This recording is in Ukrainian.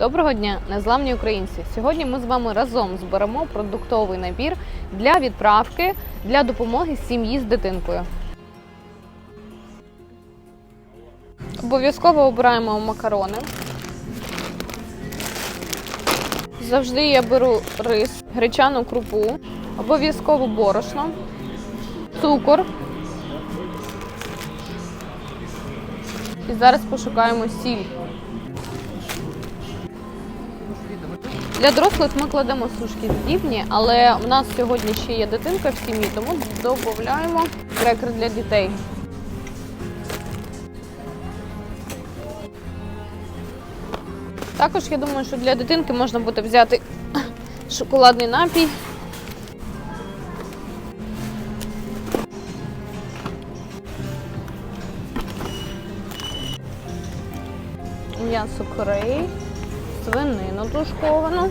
Доброго дня, незламні українці! Сьогодні ми з вами разом зберемо продуктовий набір для відправки для допомоги сім'ї з дитинкою. Обов'язково обираємо макарони. Завжди я беру рис, гречану крупу, обов'язково борошно, цукор. І зараз пошукаємо сіль. Для дорослих ми кладемо сушки здібні, але в нас сьогодні ще є дитинка в сім'ї, тому додаємо крекер для дітей. Також я думаю, що для дитинки можна буде взяти шоколадний напій. М'ясо корей, свинину тушковану.